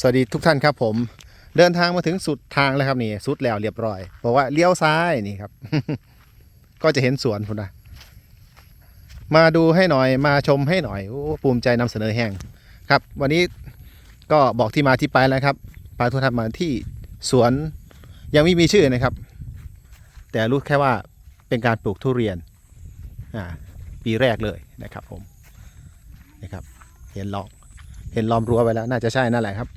สวัสดีทุกท่านครับผม เดินทางมาถึงสุดทางแล้วครับนี่สุดแล้วเรียบร้อยบอกว่าเลี้ยวซ้ายนี่ครับ ก็จะเห็นสวนคุณนะมาดูให้หน่อยมาชมให้หน่อยโอ้ภูมิใจนำเสนอแห่งครับ วันนี้ก็บอกที่มาที่ไปแล้วครับพาทุกท่านมาที่สวนยังไม่มีชื่อนะครับ แต่รู้แค่ว่าเป็นการปลูกทุเรียนอ่าปีแรกเลยนะครับผมนะครับ เห็นลอมเห็นล้อมรั้วไว้แล้ว น่าจะใช่นั่นแหละครับ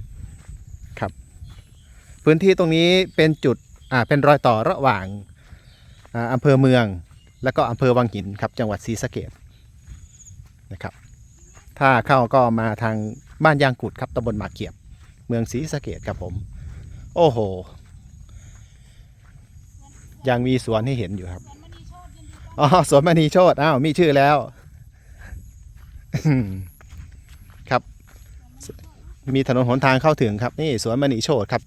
พื้นที่ตรงนี้เป็นจุดอ่าเป็นรอยต่อระหว่างอ่าอำเภอเมือง และก็อำเภอวังหินครับจังหวัดศรีสะเกดนะครับ ถ้าเข้าก็มาทางบ้านยางกุดครับตำบลหมากเขียบ เมืองศรีสะเกดครับผม โอ้โห ยังมีสวนให้เห็นอยู่ครับอ๋อสวนมณีโชตอ้าวมีชื่อแล้วครับ มีถนนหนทางเข้าถึงครับ นี่สวนมณีโชตครับ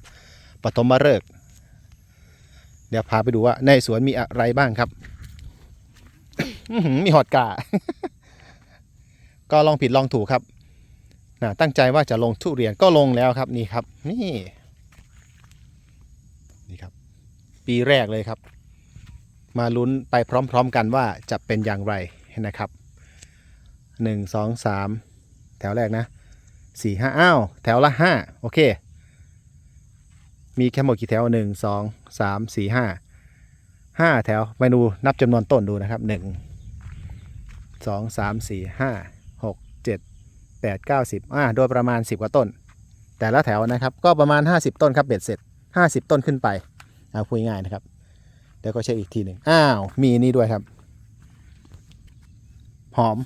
ปฐมฤกษ์เดี๋ยวพาไปดูว่าในสวนมีอะไรบ้างครับมีหอดกาก็ลองผิดลองถูกครับนะตั้งใจว่าจะลงทุเรียนก็ลงแล้วครับนี่ครับ นี่นี่ครับ ปีแรกเลยครับ มาลุ้นไปพร้อมๆกันว่าจะเป็นอย่างไรนะครับหนึ่งสองสามแถวแรกนะสี่ห้าอ้าว แถวละห้าโอเค มีแค่หมดกี่แถวหนึ่งสองสามสี่ห้าห้าแถวไปดูนับจำนวนต้นดูนะครับหนึ่งสองสามสี่ห้าหกเจ็ดแปดเก้าสิบอ่าโดยประมาณสิบกว่าต้น แต่ละแถวนะครับ ก็ประมาณห้าสิบต้นครับเบ็ดเสร็จห้าสิบต้นขึ้นไปเอาพูดง่ายนะครับเดี๋ยวก็เช็คอีกทีหนึ่งอ้าว มีนี่ด้วยครับ หอม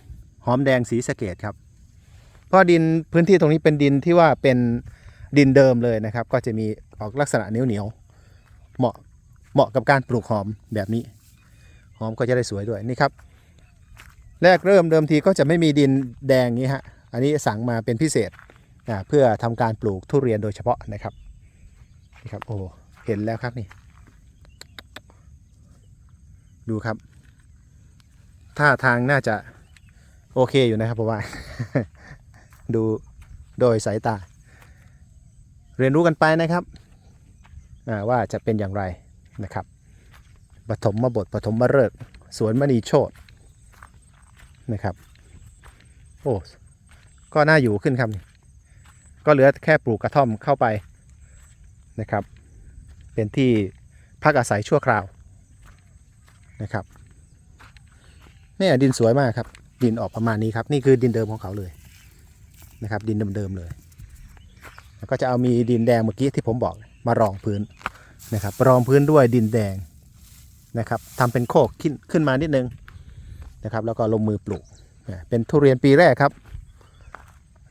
หอมแดงสีสะเกตครับ เพราะดินพื้นที่ตรงนี้เป็นดินที่ว่าเป็นดินเดิมเลยนะครับ ก็จะมี ออกลักษณะเหนียวเหนียวเหมาะเหมาะกับการปลูกหอมแบบนี้ หอมก็จะได้สวยด้วยนี่ครับ แรกเริ่มเดิมทีก็จะไม่มีดินแดงนี้ฮะอันนี้สั่งมาเป็นพิเศษอ่าเพื่อทำการปลูกทุเรียนโดยเฉพาะนะครับนี่ครับโอ้เห็นแล้วครับนี่ ดูครับท่าทางน่าจะโอเคอยู่นะครับผมว่า ดูโดยสายตา เรียนรู้กันไปนะครับ ว่าจะเป็นอย่างไรนะครับปฐมมบทปฐมมฤกษ์สวนมณีโชตนะครับโอ้ก็น่าอยู่ขึ้นครับ ก็เหลือแค่ปลูกกระท่อมเข้าไปนะครับ เป็นที่พักอาศัยชั่วคราวนะครับเนี่ยดินสวยมากครับ ดินออกประมาณนี้ครับ นี่คือดินเดิมของเขาเลยนะครับ ดินเดิมๆเลย แล้วก็จะเอามีดินแดงเมื่อกี้ที่ผมบอก มารองพื้นนะครับรองพื้นด้วยดินแดงนะครับทำเป็นโคกขึ้นขึ้นมานิดนึงนะครับแล้วก็ลงมือปลูกเป็นทุเรียนปีแรกครับ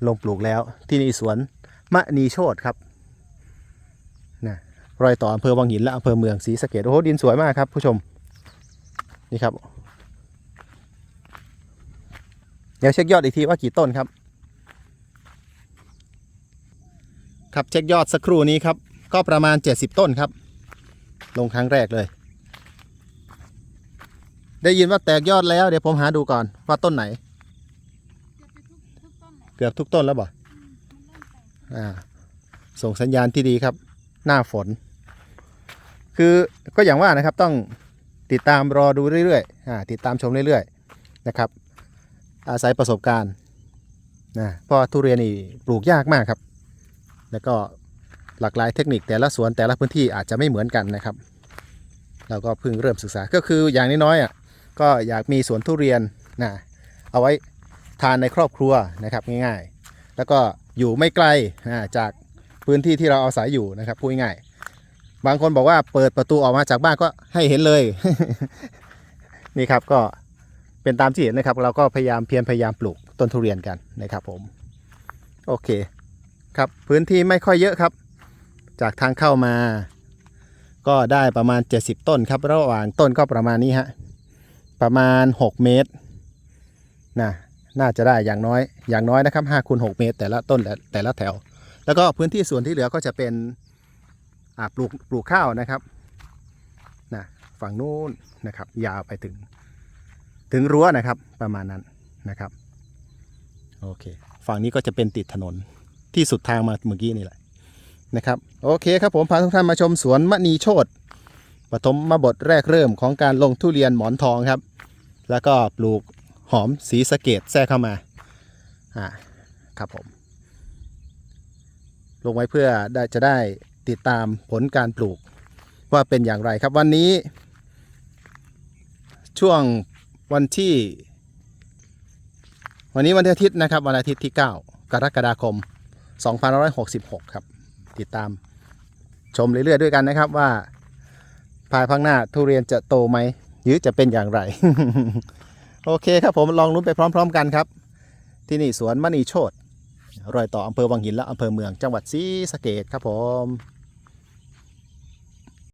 ลงปลูกแล้วที่นี่สวนมะนีโชตครับนะรอยต่ออำเภอวังหินและอำเภอเมืองศรีสะเกดโอ้โหดินสวยมากครับ ผู้ชมนี่ครับ เดี๋ยวเช็คยอดอีกทีว่ากี่ต้นครับ ครับเช็คยอดสักครู่นี้ครับ ก็ประมาณ 70 ต้นครับ ลงครั้งแรกเลย ได้ยินว่าแตกยอดแล้วเดี๋ยวผมหาดูก่อนว่าต้นไหน เกือบทุกต้นแล้วบ่อ่าส่งสัญญาณที่ดีครับ หน้าฝน คือก็อย่างว่านะครับต้องติดตามรอดูเรื่อยๆอ่าติดตามชมเรื่อยๆนะครับ อาศัยประสบการณ์นะเพราะทุเรียนนี่ปลูกยากมากครับ แล้วก็ หลากหลายเทคนิคแต่ละสวนแต่ละพื้นที่อาจจะไม่เหมือนกันนะครับ เราก็เพิ่งเริ่มศึกษาก็คืออย่างน้อยๆอะก็อยากมีสวนทุเรียนนะเอาไว้ทานในครอบครัวนะครับง่ายๆ แล้วก็อยู่ไม่ไกลจากพื้นที่ที่เราอาศัยอยู่นะครับพูดง่ายๆบางคนบอกว่าเปิดประตูออกมาจากบ้านก็ให้เห็นเลย นี่ครับก็เป็นตามที่เห็นนะครับ เราก็พยายามเพียรพยายามปลูกต้นทุเรียนกันนะครับผม โอเค ครับพื้นที่ไม่ค่อยเยอะครับ จากทางเข้ามา ก็ได้ประมาณ 70 ต้นครับ ระหว่างต้นก็ประมาณนี้ฮะ ประมาณ 6 เมตรนะน่าจะได้อย่างน้อย อย่างน้อยนะครับ5คูณ6เมตร แต่ละต้นแต่ละแถว แล้วก็พื้นที่ส่วนที่เหลือก็จะเป็นปลูกปลูกข้าวนะครับนะฝั่งนู้นนะครับ ยาวไปถึง ถึงรั้วนะครับประมาณนั้นนะครับ โอเค ฝั่งนี้ก็จะเป็นติดถนนที่สุดทางมาเมื่อกี้นี่แหละ นะครับโอเคครับผมพาทุกท่านมาชมสวนมณีโชตปฐมมาบทแรกเริ่มของการลงทุเรียนหมอนทองครับ แล้วก็ปลูกหอมสีสะเกดแทรกเข้ามาอ่าครับผม ลงไว้เพื่อได้จะได้ติดตามผลการปลูกว่าเป็นอย่างไรครับวันนี้ ช่วงวันที่ วันนี้วันอาทิตย์นะครับ วันอาทิตย์ที่ 9 กรกฎาคม 2566 ครับ ติดตามชมเรื่อยๆด้วยกันนะครับว่า ภายภาคหน้าทุเรียนจะโตไหมหรือจะเป็นอย่างไร โอเคครับผมลองลุ้นไปพร้อม ๆ กันครับ ที่นี่สวนมณีโชตรอยต่ออำเภอวังหินและอำเภอเมืองจังหวัดศรีสะเกดครับผม